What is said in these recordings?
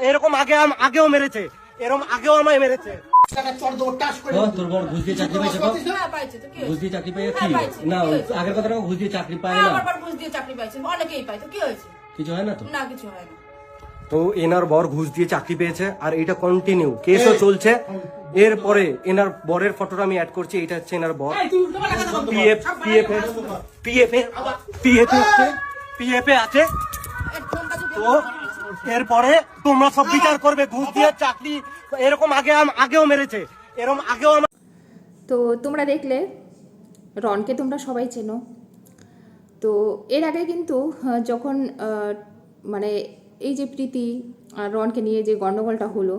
এরকম আগে আম- আগেও মেরেছে। এরকম আগেও আমায় মেরেছে। তোর বর ঘুষ দিয়ে চাকরি পেয়েছে ঘুষ দিয়ে চাকরি পেয়ে কি না কি আগের কথা ঘুষ দিয়ে চাকরি পায় না। ঘুষ দিয়ে চাকরি পাইছে অনেকেই পাইতো কি হয়েছে? কিছু হয় না তো? না কিছু হয় না। তো এনার বর ঘুষ দিয়ে চাকরি পেয়েছে আর এটা কন্টিনিউ কেসও চলছে। এরপরে এনার বরের ফটোটা আমি অ্যাড করছি এটা হচ্ছে এনার বর। পিএফ পিএফ পিএফ পিএফ আছে। পিএফ আছে তো এরপরে তোমরা সব বিচার করবে, ঘুষ দিয়ে চাকরি, এরকম আগে আগেও মেরেছে এরকম আগেও তো তোমরা দেখলে, রনকে তোমরা সবাই চেনো। তো এর আগে কিন্তু যখন মানে এই যে প্রীতি আর রনকে নিয়ে যে গণ্ডগোলটা হলো,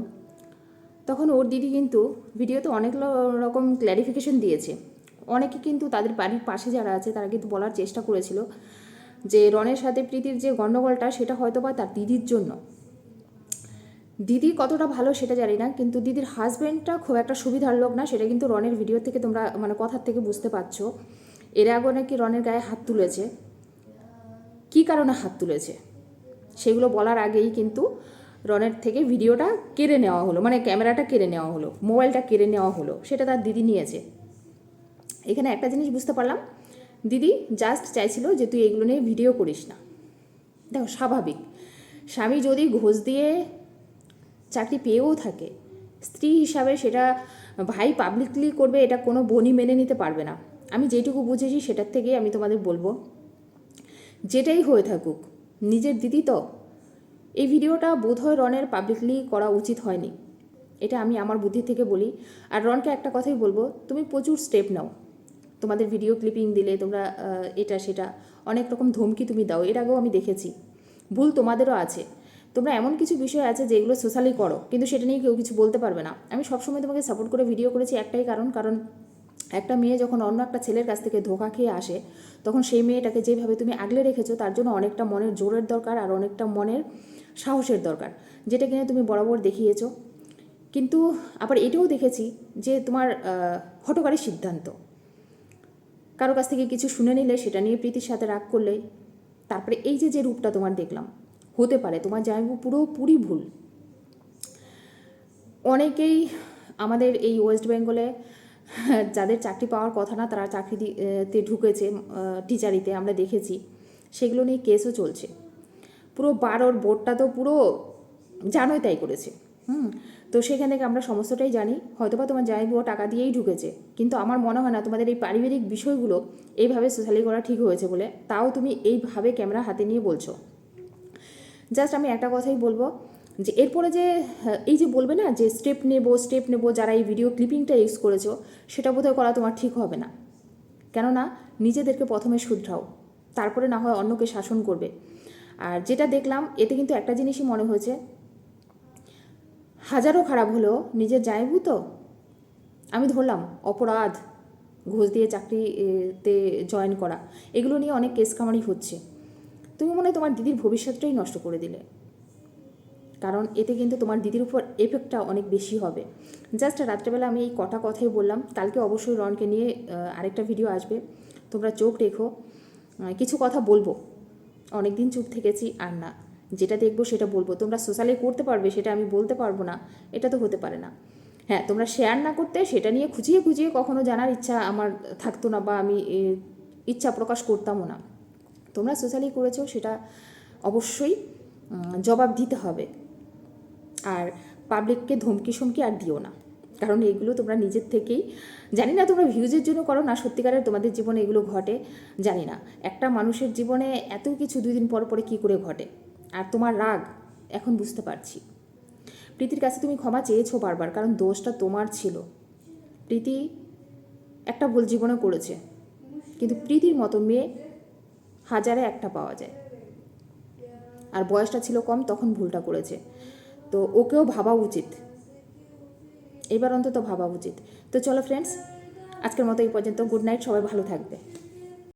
তখন ওর দিদি কিন্তু ভিডিওতে অনেক রকম ক্ল্যারিফিকেশন দিয়েছে। অনেকে কিন্তু তাদের বাড়ির পাশে যারা আছে, তারা কিন্তু বলার চেষ্টা করেছিল। যে রনের সাথে প্রীতির যে গণ্ডগোলটা, সেটা হয়তো বা তার দিদির জন্য। দিদি কতটা ভালো সেটা জানি না, কিন্তু দিদির হাজব্যান্ডটা খুব একটা সুবিধার লোক না, সেটা কিন্তু রনের ভিডিও থেকে তোমরা মানে কথার থেকে বুঝতে পারছ। এর আগে নাকি রনের গায়ে হাত তুলেছে। কী কারণে হাত তুলেছে? সেগুলো বলার আগেই কিন্তু রনের থেকে ভিডিওটা কেড়ে নেওয়া হলো মানে ক্যামেরাটা কেড়ে নেওয়া হলো মোবাইলটা কেড়ে নেওয়া হলো, সেটা তার দিদি নিয়েছে। এখানে একটা জিনিস বুঝতে পারলাম দিদি জাস্ট চাইছিল যে তুই এগুলো নিয়ে ভিডিও করিস না। দেখো, স্বাভাবিক। স্বামী যদি ঘোষ দিয়ে চাকরি পেয়েও থাকে, স্ত্রী হিসাবে সেটা ভাই পাবলিকলি করবে, এটা কোনো বনি মেনে নিতে পারবে না। আমি যেটুকু বুঝেছি সেটার থেকেই আমি তোমাদের বলব। যেটাই হয়ে থাকুক, নিজের দিদি তো, এই ভিডিওটা বোধহয় রনের পাবলিকলি করা উচিত হয়নি। এটা আমি আমার বুদ্ধি থেকে বলি। আর রনকে একটা কথাই বলব, তুমি প্রচুর স্টেপ নাও। তোমাদের ভিডিও ক্লিপিং দিলে তোমরা এটা সেটা অনেক রকম ধমকি তুমি দাও এর আগেও আমি দেখেছি। ভুল তোমাদেরও আছে। তোমরা এমন কিছু বিষয় আছে যেগুলো সোশ্যালি করো কিন্তু সেটা নিয়ে কেউ কিছু বলতে পারবে না। আমি সবসময় তোমাকে সাপোর্ট করে ভিডিও করেছি একটাই কারণ কারণ একটা মেয়ে যখন অন্য একটা ছেলের কাছ থেকে ধোকা খেয়ে আসে তখন সেই মেয়েটাকে যেভাবে তুমি আগলে রেখেছো তার জন্য অনেকটা মনের জোরের দরকার আর অনেকটা মনের সাহসের দরকার যেটা কিনা তুমি বরাবর দেখিয়েছো। কিন্তু আবার এটাও দেখেছি যে তোমার আহ, হঠকারী সিদ্ধান্ত। কারও কাছ থেকে কিছু শুনে নিলে সেটা নিয়ে প্রীতির সাথে রাগ করলে তারপরে এই যে যে রূপটা তোমার দেখলাম, হতে পারে, তোমার জামাইবু পুরোপুরি ভুল। অনেকেই আমাদের এই ওয়েস্ট বেঙ্গলে যাদের চাকরি পাওয়ার কথা না, তারা চাকরিতে ঢুকেছে টিচারিতে আমরা দেখেছি, সেগুলো নিয়ে কেসও চলছে। পুরো বারোর বোর্ডটা তো পুরো জানোই তাই করেছে। হুম তো সেখান থেকে আমরা সমস্তটাই জানি। হয়তোবা তোমার জামাইবুও টাকা দিয়েই ঢুকেছে কিন্তু আমার মনে হয় না তোমাদের এই পারিবারিক বিষয়গুলো এইভাবে সোশ্যালি করা ঠিক হয়েছে বলে। তাও তুমি এইভাবে ক্যামেরা হাতে নিয়ে বলছো। জাস্ট আমি একটা কথাই বলব যে এরপরে যে হ্যাঁ, এই যে বলবে না যে স্টেপ নেব স্টেপ নেব যারা এই ভিডিও ক্লিপিংটা ইউজ করেছ সেটা বোধহয় করা তোমার ঠিক হবে না। কেননা নিজেদেরকে প্রথমে শুধরাও তারপরে না হয় অন্যকে শাসন করবে। আর যেটা দেখলাম এতে কিন্তু একটা জিনিসই মনে হয়েছে হাজারো খারাপ হলেও নিজের জায়বু তো আমি ধরলাম, অপরাধ, ঘুষ দিয়ে চাকরিতে জয়েন করা, এগুলো নিয়ে অনেক কেস কামারি হচ্ছে। তুমি মনে হয় তোমার দিদির ভবিষ্যৎটাই নষ্ট করে দিলে। কারণ এতে কিন্তু তোমার দিদির উপর এফেক্টটা অনেক বেশি হবে। জাস্ট রাত্রেবেলা আমি এই কটা কথাই বললাম, কালকে অবশ্যই রনকে নিয়ে আরেকটা ভিডিও আসবে। তোমরা চোখ রেখো। কিছু কথা বলব। অনেক দিন চুপ থেকেছি আর না। যেটা দেখব সেটা বলব। তোমরা সোশ্যালে করতে পারবে, সেটা আমি বলতে পারব না। এটা তো হতে পারে না। হ্যাঁ তোমরা শেয়ার না করতে, সেটা নিয়ে খুঁজিয়ে খুঁজিয়ে কখনো জানার ইচ্ছা আমার থাকতো না বা আমি ইচ্ছা প্রকাশ করতামও না। তোমরা সোশ্যালি করেছ, সেটা অবশ্যই জবাব দিতে হবে। আর পাবলিককে ধমকি সমকি আর দিও না। কারণ এগুলো তোমরা নিজের থেকেই, জানি না তোমরা ভিউজের জন্য করো না, সত্যিকারের তোমাদের জীবনে এগুলো ঘটে, জানি না। একটা মানুষের জীবনে এত কিছু দুই দিন পর পরে কী করে ঘটে? আর তোমার রাগ, এখন বুঝতে পারছি। প্রীতির কাছে তুমি ক্ষমা চেয়েছো বারবার, কারণ দোষটা তোমার ছিল। প্রীতি একটা ভুল জীবনে করেছে, কিন্তু প্রীতির মতো মেয়ে হাজারে একটা পাওয়া যায়। আর বয়সটা ছিল কম, তখন ভুলটা করেছে। তো ওকেও ভাবা উচিত। এবার অন্তত ভাবা উচিত। তো চলো ফ্রেন্ডস আজকের মতো এই পর্যন্ত। গুড নাইট সবাই ভালো থাকবে।